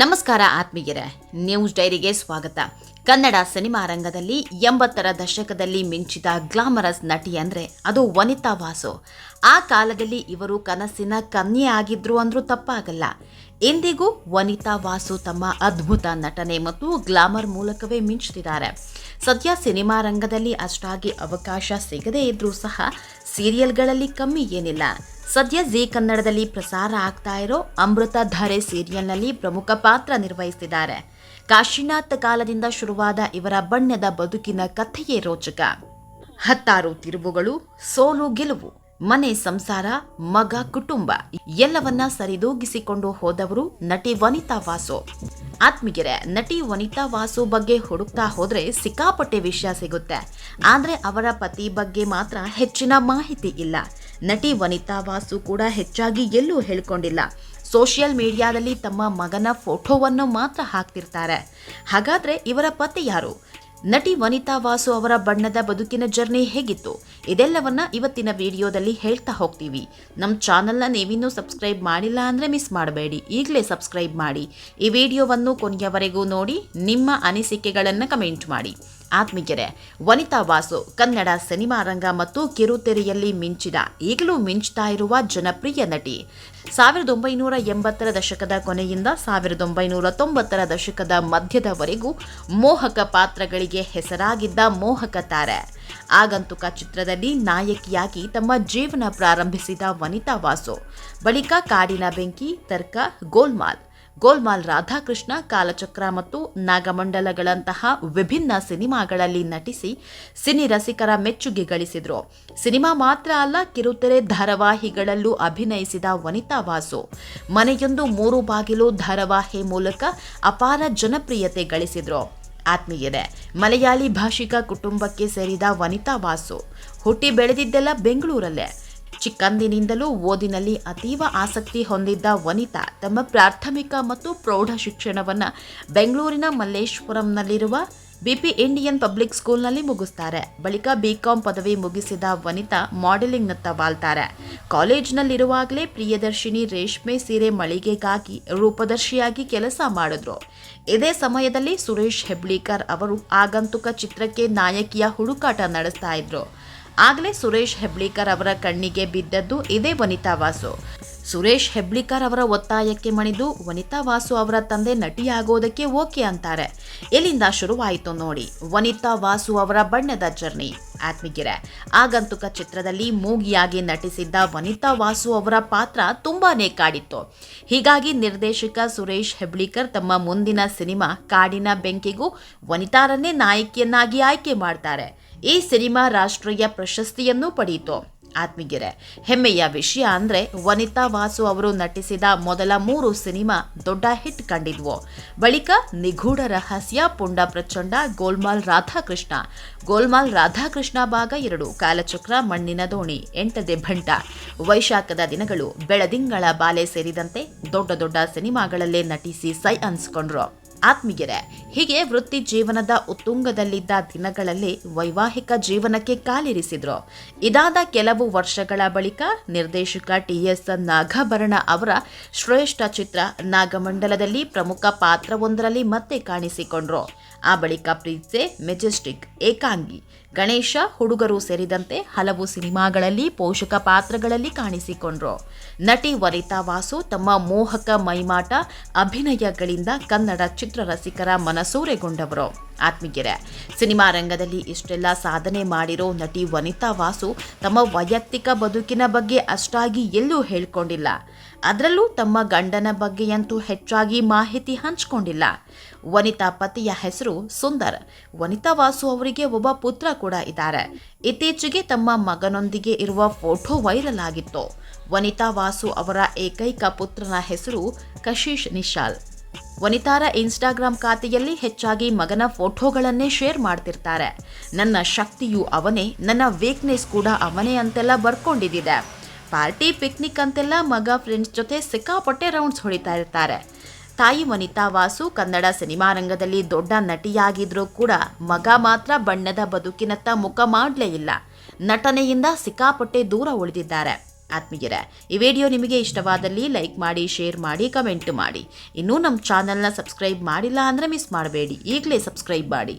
ನಮಸ್ಕಾರ ಆತ್ಮೀಯರೇ, ನ್ಯೂಸ್ ಡೈರಿಗೆ ಸ್ವಾಗತ. ಕನ್ನಡ ಸಿನಿಮಾ ರಂಗದಲ್ಲಿ ಎಂಬತ್ತರ ದಶಕದಲ್ಲಿ ಮಿಂಚಿದ ಗ್ಲಾಮರಸ್ ನಟಿ ಅಂದ್ರೆ ಅದು ವನಿತಾ ವಾಸು. ಆ ಕಾಲದಲ್ಲಿ ಇವರು ಕನಸಿನ ಕನ್ಯೆ ಆಗಿದ್ರು ಅಂದ್ರೂ ತಪ್ಪಾಗಲ್ಲ. ಇಂದಿಗೂ ವನಿತಾ ವಾಸು ತಮ್ಮ ಅದ್ಭುತ ನಟನೆ ಮತ್ತು ಗ್ಲಾಮರ್ ಮೂಲಕವೇ ಮಿಂಚುತ್ತಿದ್ದಾರೆ ಸದ್ಯ ಸಿನಿಮಾ ರಂಗದಲ್ಲಿ ಅಷ್ಟಾಗಿ ಅವಕಾಶ ಸಿಗದೇ ಇದ್ರೂ ಸಹ ಸೀರಿಯಲ್ಗಳಲ್ಲಿ ಕಮ್ಮಿ ಏನಿಲ್ಲ. ಸದ್ಯ ಜಿ ಕನ್ನಡದಲ್ಲಿ ಪ್ರಸಾರ ಆಗ್ತಾ ಇರೋ ಅಮೃತಧಾರೆ ಸೀರಿಯಲ್ನಲ್ಲಿ ಪ್ರಮುಖ ಪಾತ್ರ ನಿರ್ವಹಿಸಿದ್ದಾರೆ. ಕಾಶಿನಾಥ್ ಕಾಲದಿಂದ ಶುರುವಾದ ಇವರ ಬಣ್ಣದ ಬದುಕಿನ ಕಥೆಯೇ ರೋಚಕ. ಹತ್ತಾರು ತಿರುವುಗಳು, ಸೋಲು ಗೆಲುವು, ಮನೆ ಸಂಸಾರ, ಮಗ ಕುಟುಂಬ, ಎಲ್ಲವನ್ನ ಸರಿದೂಗಿಸಿಕೊಂಡು ಹೋದವರು ನಟಿ ವನಿತಾ ವಾಸು. ಆತ್ಮೀಗೆರೆ ನಟಿ ವನಿತಾ ವಾಸು ಬಗ್ಗೆ ಹುಡುಕ್ತಾ ಹೋದ್ರೆ ಸಿಕ್ಕಾಪಟ್ಟೆ ವಿಷಯ ಸಿಗುತ್ತೆ. ಆದ್ರೆ ಅವರ ಪತಿ ಬಗ್ಗೆ ಮಾತ್ರ ಹೆಚ್ಚಿನ ಮಾಹಿತಿ ಇಲ್ಲ. ನಟಿ ವನಿತಾ ವಾಸು ಕೂಡ ಹೆಚ್ಚಾಗಿ ಎಲ್ಲೂ ಹೇಳ್ಕೊಂಡಿಲ್ಲ. ಸೋಷಿಯಲ್ ಮೀಡಿಯಾದಲ್ಲಿ ತಮ್ಮ ಮಗನ ಫೋಟೋವನ್ನು ಮಾತ್ರ ಹಾಕ್ತಿರ್ತಾರೆ. ಹಾಗಾದ್ರೆ ಇವರ ಪತಿ ಯಾರು? ನಟಿ ವನಿತಾ ವಾಸು ಅವರ ಬಣ್ಣದ ಬದುಕಿನ ಜರ್ನಿ ಹೇಗಿತ್ತು? ಇದೆಲ್ಲವನ್ನ ಇವತ್ತಿನ ವಿಡಿಯೋದಲ್ಲಿ ಹೇಳ್ತಾ ಹೋಗ್ತೀವಿ. ನಮ್ಮ ಚಾನಲ್ನ ನೀವಿನ್ನೂ ಸಬ್ಸ್ಕ್ರೈಬ್ ಮಾಡಿಲ್ಲ ಅಂದರೆ ಮಿಸ್ ಮಾಡಬೇಡಿ. ಈಗಲೇ ಸಬ್ಸ್ಕ್ರೈಬ್ ಮಾಡಿ. ಈ ವಿಡಿಯೋವನ್ನು ಕೊನೆಯವರೆಗೂ ನೋಡಿ, ನಿಮ್ಮ ಅನಿಸಿಕೆಗಳನ್ನು ಕಮೆಂಟ್ ಮಾಡಿ. ಆತ್ಮೀಯರೇ, ವನಿತಾ ವಾಸು, ಕನ್ನಡ ಸಿನಿಮಾ ರಂಗ ಮತ್ತು ಕಿರುತೆರೆಯಲ್ಲಿ ಮಿಂಚಿದ ಈಗಲೂ ಮಿಂಚ್ತಾ ಇರುವ ಜನಪ್ರಿಯ ನಟಿ. ಸಾವಿರದ ಒಂಬೈನೂರ ಎಂಬತ್ತರ ದಶಕದ ಕೊನೆಯಿಂದ ಸಾವಿರದ ಒಂಬೈನೂರ ತೊಂಬತ್ತರ ದಶಕದ ಮಧ್ಯದವರೆಗೂ ಮೋಹಕ ಪಾತ್ರಗಳಿಗೆ ಹೆಸರಾಗಿದ್ದ ಮೋಹಕ ತಾರೆ. ಆಗಂತುಕ ಚಿತ್ರದಲ್ಲಿ ನಾಯಕಿಯಾಗಿ ತಮ್ಮ ಜೀವನ ಪ್ರಾರಂಭಿಸಿದ ವನಿತಾ ವಾಸು. ಬಳಿಕ ಕಾಡಿನ ಬೆಂಕಿ, ತರ್ಕ, ಗೋಲ್ಮಾಲ್. ಗೋಲ್ಮಾಲ್ ರಾಧಾಕೃಷ್ಣ, ಕಾಲಚಕ್ರ ಮತ್ತು ನಾಗಮಂಡಲಗಳಂತಹ ವಿಭಿನ್ನ ಸಿನಿಮಾಗಳಲ್ಲಿ ನಟಿಸಿ ಸಿನಿ ರಸಿಕರ ಮೆಚ್ಚುಗೆ ಗಳಿಸಿದ್ರು. ಸಿನಿಮಾ ಮಾತ್ರ ಅಲ್ಲ, ಕಿರುತೆರೆ ಧಾರಾವಾಹಿಗಳಲ್ಲೂ ಅಭಿನಯಿಸಿದ ವನಿತಾ ವಾಸು. ಮನೆಯೊಂದು ಮೂರು ಬಾಗಿಲು ಧಾರಾವಾಹಿ ಮೂಲಕ ಅಪಾರ ಜನಪ್ರಿಯತೆ ಗಳಿಸಿದ್ರು. ಆತ್ಮೀಯರೇ ಮಲಯಾಳಿ ಭಾಷಿಕ ಕುಟುಂಬಕ್ಕೆ ಸೇರಿದ ವನಿತಾ ವಾಸು. ಹುಟ್ಟಿ ಬೆಳೆದಿದ್ದೆಲ್ಲ ಬೆಂಗಳೂರಲ್ಲೇ. ಚಿಕ್ಕಂದಿನಿಂದಲೂ ಓದಿನಲ್ಲಿ ಅತೀವ ಆಸಕ್ತಿ ಹೊಂದಿದ್ದ ವನಿತಾ, ತಮ್ಮ ಪ್ರಾಥಮಿಕ ಮತ್ತು ಪ್ರೌಢ ಶಿಕ್ಷಣವನ್ನು ಬೆಂಗಳೂರಿನ ಮಲ್ಲೇಶ್ವರಂನಲ್ಲಿರುವ ಬಿಪಿ ಇಂಡಿಯನ್ ಪಬ್ಲಿಕ್ ಸ್ಕೂಲ್ನಲ್ಲಿ ಮುಗಿಸ್ತಾರೆ. ಬಳಿಕ ಬಿಕಾಂ ಪದವಿ ಮುಗಿಸಿದ ವನಿತಾ ಮಾಡೆಲಿಂಗ್ನತ್ತ ವಾಲ್ತಾರೆ. ಕಾಲೇಜ್ನಲ್ಲಿರುವಾಗಲೇ ಪ್ರಿಯದರ್ಶಿನಿ ರೇಷ್ಮೆ ಸೀರೆ ಮಳಿಗೆಗಾಗಿ ರೂಪದರ್ಶಿಯಾಗಿ ಕೆಲಸ ಮಾಡಿದ್ರು. ಇದೇ ಸಮಯದಲ್ಲಿ ಸುರೇಶ್ ಹೆಬ್ಳೀಕರ್ ಅವರು ಆಗಂತುಕ ಚಿತ್ರಕ್ಕೆ ನಾಯಕಿಯ ಹುಡುಕಾಟ ನಡೆಸ್ತಾ ಇದ್ರು. ಆಗಲೇ ಸುರೇಶ್ ಹೆಬ್ಳಿಕರ್ ಅವರ ಕಣ್ಣಿಗೆ ಬಿದ್ದದ್ದು ಇದೇ ವನಿತಾ ವಾಸು. ಸುರೇಶ್ ಹೆಬ್ಳಿಕರ್ ಅವರ ಒತ್ತಾಯಕ್ಕೆ ಮಣಿದು ವನಿತಾ ವಾಸು ಅವರ ತಂದೆ ನಟಿಯಾಗೋದಕ್ಕೆ ಓಕೆ ಅಂತಾರೆ. ಎಲ್ಲಿಂದ ಶುರುವಾಯಿತು ನೋಡಿ, ವನಿತಾ ವಾಸು ಅವರ ಬಣ್ಣದ ಜರ್ನಿ. ಆತ್ಮಿಗೆರೆ, ಆಗಂತುಕ ಚಿತ್ರದಲ್ಲಿ ಮೂಗಿಯಾಗಿ ನಟಿಸಿದ್ದ ವನಿತಾ ವಾಸು ಅವರ ಪಾತ್ರ ತುಂಬಾನೇ ಕಾಡಿತ್ತು. ಹೀಗಾಗಿ ನಿರ್ದೇಶಕ ಸುರೇಶ್ ಹೆಬ್ಳಿಕರ್ ತಮ್ಮ ಮುಂದಿನ ಸಿನಿಮಾ ಕಾಡಿನ ಬೆಂಕಿಗೂ ವನಿತಾರನ್ನೇ ನಾಯಕಿಯನ್ನಾಗಿ ಆಯ್ಕೆ ಮಾಡ್ತಾರೆ. ಈ ಸಿನಿಮಾ ರಾಷ್ಟ್ರೀಯ ಪ್ರಶಸ್ತಿಯನ್ನೂ ಪಡೆಯಿತು ಆತ್ಮೀಗೆರೆ ಹೆಮ್ಮೆಯ ವಿಷಯ ಅಂದ್ರೆ ವನಿತಾ ವಾಸು ಅವರು ನಟಿಸಿದ ಮೊದಲ ಮೂರು ಸಿನಿಮಾ ದೊಡ್ಡ ಹಿಟ್ ಕಂಡಿದ್ವು. ಬಳಿಕ ನಿಗೂಢ ರಹಸ್ಯ, ಪುಂಡ ಪ್ರಚಂಡ, ಗೋಲ್ಮಾಲ್ ರಾಧಾಕೃಷ್ಣ. ಗೋಲ್ಮಾಲ್ ರಾಧಾಕೃಷ್ಣ ಭಾಗ ಎರಡು, ಕಾಲಚಕ್ರ, ಮಣ್ಣಿನ ದೋಣಿ ಎಂಟದೆ ಭಂಟ. ವೈಶಾಖದ ದಿನಗಳು ಬೆಳದಿಂಗಳ ಬಾಲೆ ಸೇರಿದಂತೆ ದೊಡ್ಡ ದೊಡ್ಡ ಸಿನಿಮಾಗಳಲ್ಲೇ ನಟಿಸಿ ಸೈ ಅನ್ಸ್ಕೊಂಡ್ರು. ಆತ್ಮೀಯರೇ, ಹೀಗೆ ವೃತ್ತಿ ಜೀವನದ ಉತ್ತುಂಗದಲ್ಲಿದ್ದ ದಿನಗಳಲ್ಲಿ ವೈವಾಹಿಕ ಜೀವನಕ್ಕೆ ಕಾಲಿರಿಸಿದ್ರು. ಇದಾದ ಕೆಲವು ವರ್ಷಗಳ ಬಳಿಕ ನಿರ್ದೇಶಕ ಟಿ ಎಸ್ ನಾಗಾಭರಣ ಅವರ ಶ್ರೇಷ್ಠ ಚಿತ್ರ ನಾಗಮಂಡಲದಲ್ಲಿ ಪ್ರಮುಖ ಪಾತ್ರವೊಂದರಲ್ಲಿ ಮತ್ತೆ ಕಾಣಿಸಿಕೊಂಡ್ರು. ಆ ಬಳಿಕ ಪ್ರೀತ್ಸೆ, ಮೆಜೆಸ್ಟಿಕ್, ಏಕಾಂಗಿ, ಗಣೇಶ, ಹುಡುಗರು ಸೇರಿದಂತೆ ಹಲವು ಸಿನಿಮಾಗಳಲ್ಲಿ, ಪೋಷಕ ಪಾತ್ರಗಳಲ್ಲಿ ಕಾಣಿಸಿಕೊಂಡ್ರು. ನಟಿ ವನಿತಾ ವಾಸು ತಮ್ಮ ಮೋಹಕ ಮೈಮಾಟ ಅಭಿನಯಗಳಿಂದ ಕನ್ನಡ ಚಿತ್ರರಸಿಕರ ಮನಸೂರೆಗೊಂಡವರು. ಆತ್ಮೀಯರೇ, ಸಿನಿಮಾ ರಂಗದಲ್ಲಿ ಇಷ್ಟೆಲ್ಲ ಸಾಧನೆ ಮಾಡಿರೋ ನಟಿ ವನಿತಾ ವಾಸು ತಮ್ಮ ವೈಯಕ್ತಿಕ ಬದುಕಿನ ಬಗ್ಗೆ ಅಷ್ಟಾಗಿ ಎಲ್ಲೂ ಹೇಳ್ಕೊಂಡಿಲ್ಲ. ಅದರಲ್ಲೂ ತಮ್ಮ ಗಂಡನ ಬಗ್ಗೆಯಂತೂ ಹೆಚ್ಚಾಗಿ ಮಾಹಿತಿ ಹಂಚಿಕೊಂಡಿಲ್ಲ. ವನಿತಾ ಪತಿಯ ಹೆಸರು ಸುಂದರ್. ವನಿತಾ ವಾಸು ಅವರಿಗೆ ಒಬ್ಬ ಪುತ್ರ ಕೂಡ ಇದ್ದಾರೆ. ಇತ್ತೀಚೆಗೆ ತಮ್ಮ ಮಗನೊಂದಿಗೆ ಇರುವ ಫೋಟೋ ವೈರಲ್ ಆಗಿತ್ತು. ವನಿತಾ ವಾಸು ಅವರ ಏಕೈಕ ಪುತ್ರನ ಹೆಸರು ಕಶೀಶ್ ನಿಶಾಲ್. ವನಿತಾರ ಇನ್ಸ್ಟಾಗ್ರಾಮ್ ಖಾತೆಯಲ್ಲಿ ಹೆಚ್ಚಾಗಿ ಮಗನ ಫೋಟೋಗಳನ್ನೇ ಶೇರ್ ಮಾಡ್ತಿರ್ತಾರೆ. ನನ್ನ ಶಕ್ತಿಯು ಅವನೇ, ನನ್ನ ವೀಕ್ನೆಸ್ ಕೂಡ ಅವನೇ ಅಂತೆಲ್ಲ ಬರ್ಕೊಂಡಿದ್ದಿದೆ. ಪಾರ್ಟಿ ಪಿಕ್ನಿಕ್ ಅಂತೆಲ್ಲ ಮಗ ಫ್ರೆಂಡ್ಸ್ ಜೊತೆ ಸಿಕ್ಕಾಪಟ್ಟೆ ರೌಂಡ್ಸ್ ಹೊಡಿತಾ ಇರ್ತಾರೆ. ತಾಯಿ ವನಿತಾ ವಾಸು ಕನ್ನಡ ಸಿನಿಮಾ ರಂಗದಲ್ಲಿ ದೊಡ್ಡ ನಟಿಯಾಗಿದ್ರೂ ಕೂಡ ಮಗ ಮಾತ್ರ ಬಣ್ಣದ ಬದುಕಿನತ್ತ ಮುಖ ಮಾಡಲೇ ಇಲ್ಲ. ನಟನೆಯಿಂದ ಸಿಕ್ಕಾಪಟ್ಟೆ ದೂರ ಉಳಿದಿದ್ದಾರೆ. ಆತ್ಮೀಯರೇ, ಈ ವಿಡಿಯೋ ನಿಮಗೆ ಇಷ್ಟವಾದಲ್ಲಿ ಲೈಕ್ ಮಾಡಿ, ಶೇರ್ ಮಾಡಿ, ಕಮೆಂಟ್ ಮಾಡಿ. ಇನ್ನೂ ನಮ್ಮ ಚಾನಲ್ನ ಸಬ್ಸ್ಕ್ರೈಬ್ ಮಾಡಿಲ್ಲ ಅಂದರೆ ಮಿಸ್ ಮಾಡಬೇಡಿ. ಈಗಲೇ ಸಬ್ಸ್ಕ್ರೈಬ್ ಮಾಡಿ.